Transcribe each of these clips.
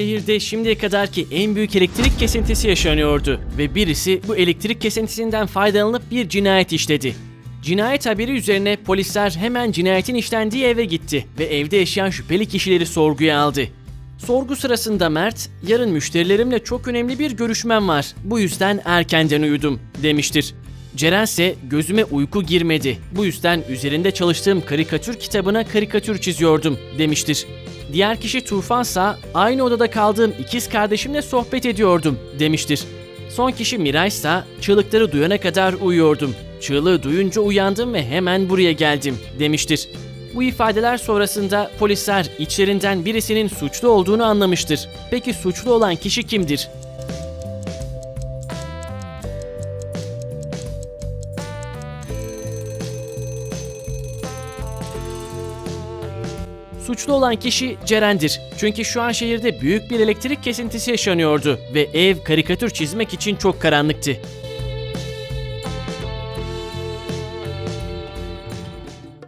şehirde şimdiye kadarki en büyük elektrik kesintisi yaşanıyordu ve birisi bu elektrik kesintisinden faydalanıp bir cinayet işledi. Cinayet haberi üzerine polisler hemen cinayetin işlendiği eve gitti ve evde yaşayan şüpheli kişileri sorguya aldı. Sorgu sırasında Mert, yarın müşterilerimle çok önemli bir görüşmem var. Bu yüzden erkenden uyudum demiştir. Ceren ise gözüme uyku girmedi. Bu yüzden üzerinde çalıştığım karikatür kitabına karikatür çiziyordum demiştir. Diğer kişi Tufansa aynı odada kaldığım ikiz kardeşimle sohbet ediyordum demiştir. Son kişi Miray çığlıkları duyana kadar uyuyordum. Çığlığı duyunca uyandım ve hemen buraya geldim demiştir. Bu ifadeler sonrasında polisler içlerinden birisinin suçlu olduğunu anlamıştır. Peki suçlu olan kişi kimdir? Suçlu olan kişi Ceren'dir. Çünkü şu an şehirde büyük bir elektrik kesintisi yaşanıyordu ve ev karikatür çizmek için çok karanlıktı.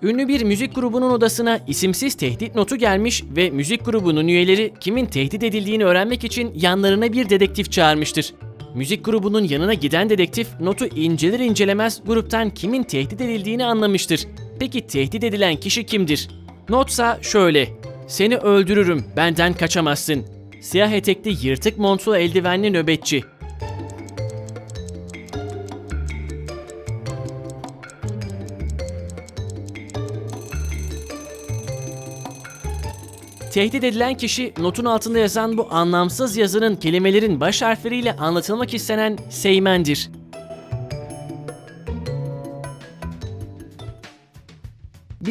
Ünlü bir müzik grubunun odasına isimsiz tehdit notu gelmiş ve müzik grubunun üyeleri kimin tehdit edildiğini öğrenmek için yanlarına bir dedektif çağırmıştır. Müzik grubunun yanına giden dedektif notu inceler incelemez gruptan kimin tehdit edildiğini anlamıştır. Peki tehdit edilen kişi kimdir? Notsa şöyle. Seni öldürürüm, benden kaçamazsın. Siyah etekli yırtık montlu eldivenli nöbetçi. Tehdit edilen kişi notun altında yazan bu anlamsız yazının kelimelerin baş harfleriyle anlatılmak istenen Seymen'dir.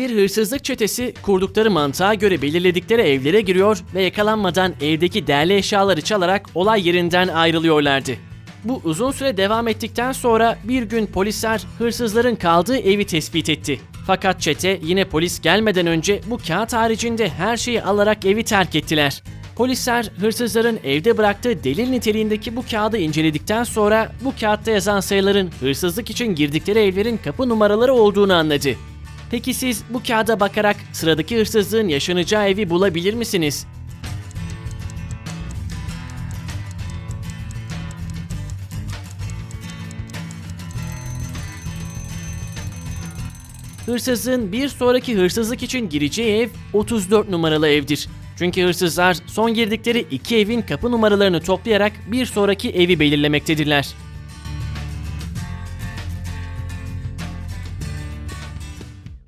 Bir hırsızlık çetesi kurdukları mantığa göre belirledikleri evlere giriyor ve yakalanmadan evdeki değerli eşyaları çalarak olay yerinden ayrılıyorlardı. Bu uzun süre devam ettikten sonra bir gün polisler hırsızların kaldığı evi tespit etti. Fakat çete yine polis gelmeden önce bu kağıt haricinde her şeyi alarak evi terk ettiler. Polisler hırsızların evde bıraktığı delil niteliğindeki bu kağıdı inceledikten sonra bu kağıtta yazan sayıların hırsızlık için girdikleri evlerin kapı numaraları olduğunu anladı. Peki siz bu kağıda bakarak sıradaki hırsızlığın yaşanacağı evi bulabilir misiniz? Hırsızın bir sonraki hırsızlık için gireceği ev 34 numaralı evdir. Çünkü hırsızlar son girdikleri iki evin kapı numaralarını toplayarak bir sonraki evi belirlemektedirler.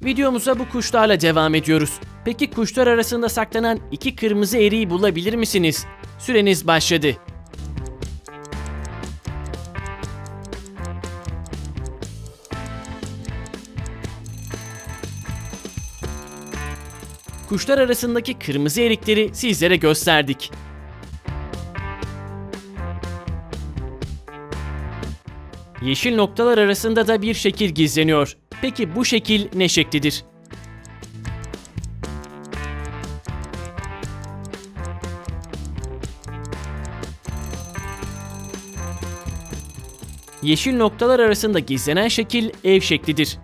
Videomuza bu kuşlarla devam ediyoruz. Peki kuşlar arasında saklanan iki kırmızı eriği bulabilir misiniz? Süreniz başladı. Kuşlar arasındaki kırmızı erikleri sizlere gösterdik. Yeşil noktalar arasında da bir şekil gizleniyor. Peki bu şekil ne şeklidir? Yeşil noktalar arasında gizlenen şekil ev şeklidir.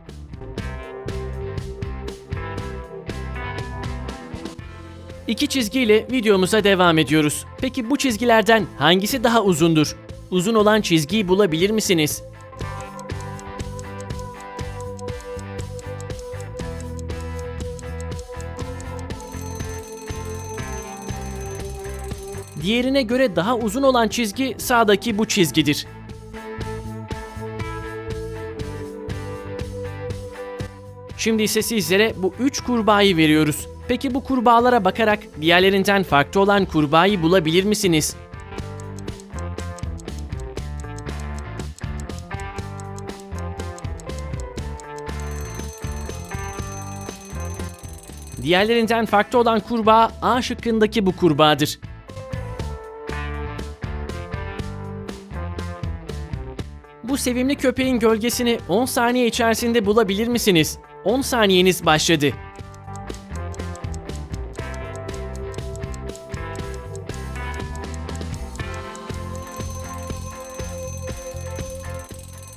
İki çizgiyle videomuza devam ediyoruz. Peki bu çizgilerden hangisi daha uzundur? Uzun olan çizgiyi bulabilir misiniz? Diğerine göre daha uzun olan çizgi sağdaki bu çizgidir. Şimdi ise sizlere bu üç kurbağayı veriyoruz. Peki bu kurbağalara bakarak diğerlerinden farklı olan kurbağayı bulabilir misiniz? Diğerlerinden farklı olan kurbağa A şıkkındaki bu kurbağadır. Bu sevimli köpeğin gölgesini 10 saniye içerisinde bulabilir misiniz? 10 saniyeniz başladı.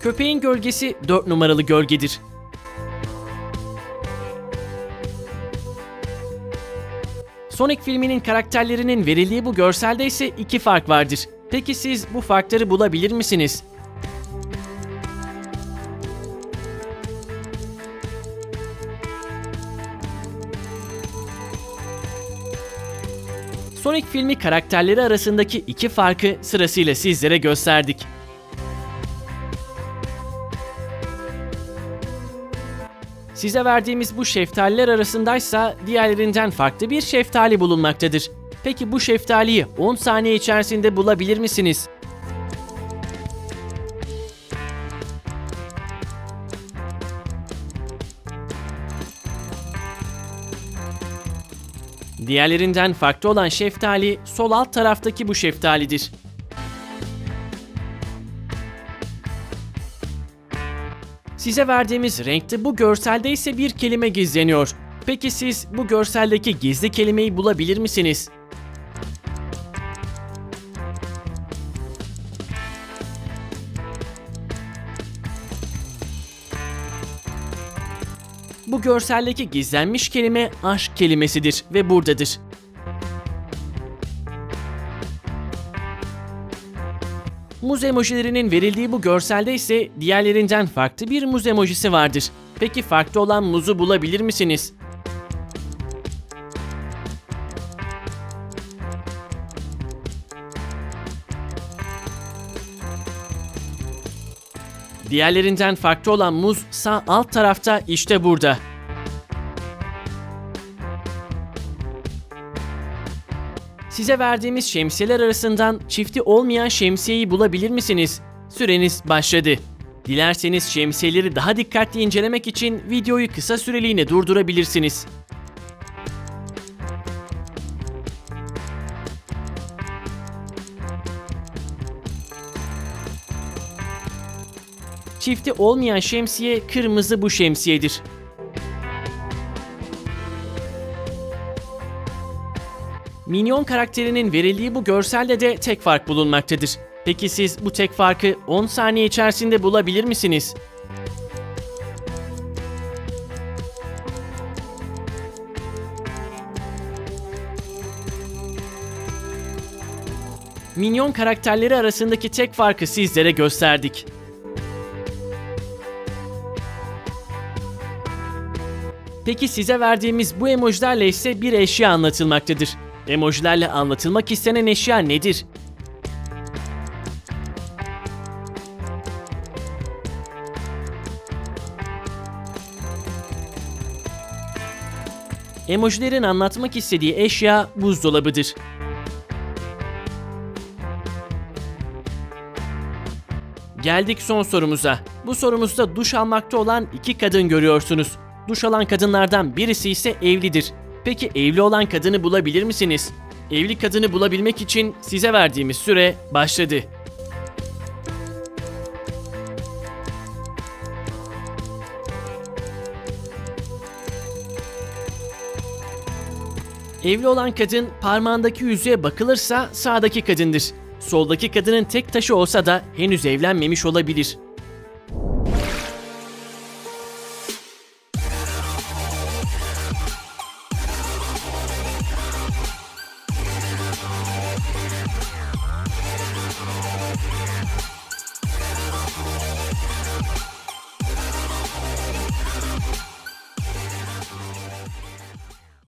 Köpeğin gölgesi 4 numaralı gölgedir. Sonic filminin karakterlerinin verildiği bu görselde ise iki fark vardır. Peki siz bu farkları bulabilir misiniz? Sonic filmi karakterleri arasındaki iki farkı sırasıyla sizlere gösterdik. Size verdiğimiz bu şeftaliler arasındaysa diğerlerinden farklı bir şeftali bulunmaktadır. Peki bu şeftaliyi 10 saniye içerisinde bulabilir misiniz? Diğerlerinden farklı olan şeftali sol alt taraftaki bu şeftalidir. Size verdiğimiz renkte bu görselde ise bir kelime gizleniyor. Peki siz bu görseldeki gizli kelimeyi bulabilir misiniz? Bu görseldeki gizlenmiş kelime aşk kelimesidir ve buradadır. Muz emojilerinin verildiği bu görselde ise diğerlerinden farklı bir muz emojisi vardır. Peki farklı olan muzu bulabilir misiniz? Diğerlerinden farklı olan muz sağ alt tarafta işte burada. Size verdiğimiz şemsiyeler arasından çifti olmayan şemsiyeyi bulabilir misiniz? Süreniz başladı. Dilerseniz şemsiyeleri daha dikkatli incelemek için videoyu kısa süreliğine durdurabilirsiniz. Çifti olmayan şemsiye kırmızı bu şemsiyedir. Minyon karakterinin verildiği bu görselde de tek fark bulunmaktadır. Peki siz bu tek farkı 10 saniye içerisinde bulabilir misiniz? Minyon karakterleri arasındaki tek farkı sizlere gösterdik. Peki size verdiğimiz bu emojilerle ise bir eşya anlatılmaktadır. Emojilerle anlatılmak istenen eşya nedir? Emojilerin anlatmak istediği eşya buzdolabıdır. Geldik son sorumuza. Bu sorumuzda duş almakta olan iki kadın görüyorsunuz. Duş alan kadınlardan birisi ise evlidir. Peki evli olan kadını bulabilir misiniz? Evli kadını bulabilmek için size verdiğimiz süre başladı. Evli olan kadın parmağındaki yüzüğe bakılırsa sağdaki kadındır. Soldaki kadının tek taşı olsa da henüz evlenmemiş olabilir.